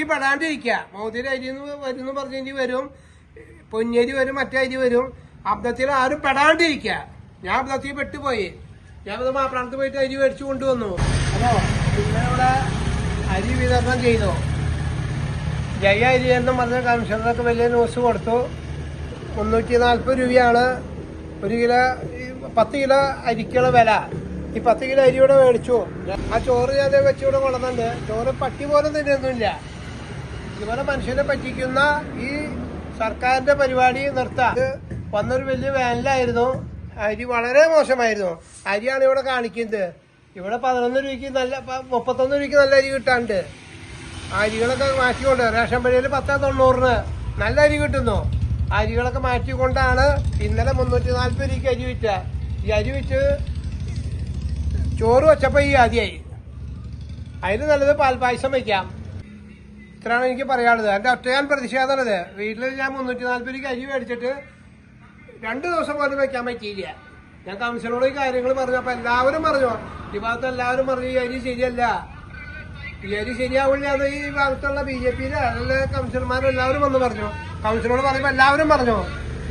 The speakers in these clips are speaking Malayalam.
ഈ പെടാണ്ടിരിക്ക. മൗതിരി അരി വരുന്നു പറഞ്ഞെങ്കിൽ വരും. പൊന്നരി വരും മറ്റേ അരി വരും. അബ്ദത്തിൽ ആരും പെടാണ്ടിരിക്ക. ഞാൻ അബ്ദത്തിൽ പെട്ടുപോയി. ഞാൻ ഇത് മാപ്പിളത്ത് പോയിട്ട് അരി മേടിച്ചു കൊണ്ടുവന്നു. അപ്പോ പിന്നെ ഇവിടെ അരി വിതരണം ചെയ്തു. ജയ അരി എന്നും പറഞ്ഞ കമ്മീഷണറൊക്കെ വലിയ ന്യൂസ് കൊടുത്തു. മുന്നൂറ്റി നാൽപ്പത് രൂപയാണ്. ഒരു കിലോ പത്ത് കിലോ അരിക്കുള്ള വില. ഈ പത്ത് കിലോ അരി ഇവിടെ മേടിച്ചു. ആ ചോറ് ഞാൻ വെച്ചിവിടെ കൊള്ളുന്നുണ്ട് ചോറ് പട്ടി പോലും തിന്നൊന്നുമില്ല ഇതുപോലെ മനുഷ്യനെ പറ്റിക്കുന്ന ഈ സർക്കാരിന്റെ പരിപാടി നിർത്താം വന്നൊരു വലിയ വാനിലായിരുന്നു. അരി വളരെ മോശമായിരുന്നു. അരിയാണ് ഇവിടെ കാണിക്കുന്നത്. ഇവിടെ പതിനൊന്ന് രൂപയ്ക്ക് നല്ല മുപ്പത്തൊന്ന് രൂപയ്ക്ക് നല്ല അരി കിട്ടാണ്ട് അരികളൊക്കെ മാറ്റിക്കൊണ്ട് റേഷൻ പടിയിൽ പത്ത് തൊണ്ണൂറിന് നല്ല അരി കിട്ടുന്നു. അരികളൊക്കെ മാറ്റിക്കൊണ്ടാണ് ഇന്നലെ മുന്നൂറ്റി നാൽപ്പത് രൂപയ്ക്ക് അരി വിറ്റ. ഈ അരി വിറ്റ് ചോറ് വെച്ചപ്പോൾ ഈ ആദ്യമായി അതിന് നല്ലത് പാൽപ്പായസം വയ്ക്കാം ഇത്രയാണ് എനിക്ക് പറയാനുള്ളത്. എന്റെ ഒറ്റയാൽ പ്രതിഷേധമാണത്. വീട്ടിൽ ഞാൻ മുന്നൂറ്റി നാൽപ്പത് രൂപയ്ക്ക് അരി മേടിച്ചിട്ട് രണ്ട് ദിവസം പോലും വെക്കാൻ പറ്റിയില്ല. ഞാൻ കൗൺസിലറോട് ഈ കാര്യങ്ങൾ പറഞ്ഞു. അപ്പം എല്ലാവരും പറഞ്ഞു. ഈ ഭാഗത്ത് എല്ലാവരും പറഞ്ഞു ഈ അരി ശരിയല്ല. ഈ അരി ശരിയാവില്ല അത് ഈ ഭാഗത്തുള്ള ബി ജെ പിയിലെ അല്ല കൗൺസിലർമാരും എല്ലാവരും വന്ന് പറഞ്ഞു. കൗൺസിലറോട് പറയുമ്പോൾ എല്ലാവരും പറഞ്ഞു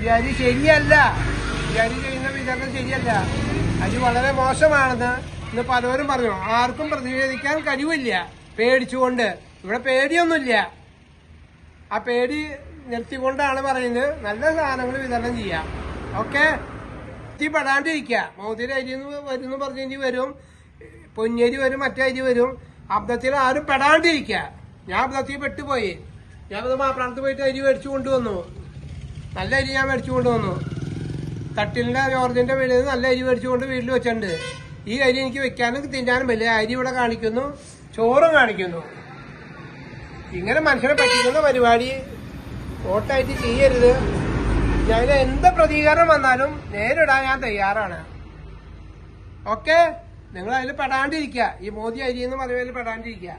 ഈ അരി ശരിയല്ല. ഈ അരി ചെയ്യുന്ന വിതരണം ശരിയല്ല. അരി വളരെ മോശമാണെന്ന് ഇന്ന് പലവരും പറഞ്ഞു. ആർക്കും പ്രതിഷേധിക്കാൻ കഴിവില്ല. പേടിച്ചുകൊണ്ട് ഇവിടെ പേടിയൊന്നുമില്ല. ആ പേടി നിർത്തിക്കൊണ്ടാണ് പറയുന്നത്. നല്ല സാധനങ്ങൾ വിതരണം ചെയ്യാം. ഓക്കെ? എത്തിപ്പെടാണ്ടിരിക്കുക മൗതിര അരി വരുന്നു പറഞ്ഞു വരും. പൊന്നരി വരും മറ്റേ അരി വരും. അബ്ദത്തിൽ ആരും പെടാണ്ടിരിക്കുക. ഞാൻ അബ്ദത്തിൽ പെട്ടുപോയി. ഞാൻ അത് മാപ്രാണത്ത് പോയിട്ട് അരി മേടിച്ചു കൊണ്ടുവന്നു. നല്ല അരി ഞാൻ മേടിച്ചു കൊണ്ടുവന്നു. തട്ടിലിന്റെ ജോർജിന്റെ വീട്ടിൽ നിന്ന് നല്ല അരി മേടിച്ചു കൊണ്ട് വീട്ടിൽ വെച്ചിട്ടുണ്ട്. ഈ അരി എനിക്ക് വെക്കാനും തിന്നാനും വലിയ അരി ഇവിടെ കാണിക്കുന്നു. ചോറും കാണിക്കുന്നു. ഇങ്ങനെ മനുഷ്യനെ പറ്റിക്കുന്ന പരിപാടി വോട്ടായിട്ട് ചെയ്യരുത്. ഞാൻ എന്ത് പ്രതികരണം വന്നാലും നേരിടാൻ ഞാൻ തയ്യാറാണ്. ഓക്കെ? നിങ്ങൾ അതിൽ പെടാണ്ടിരിക്കുക. ഈ മോദി അരി എന്ന് പറയുന്നതിൽ പെടാണ്ടിരിക്കുക.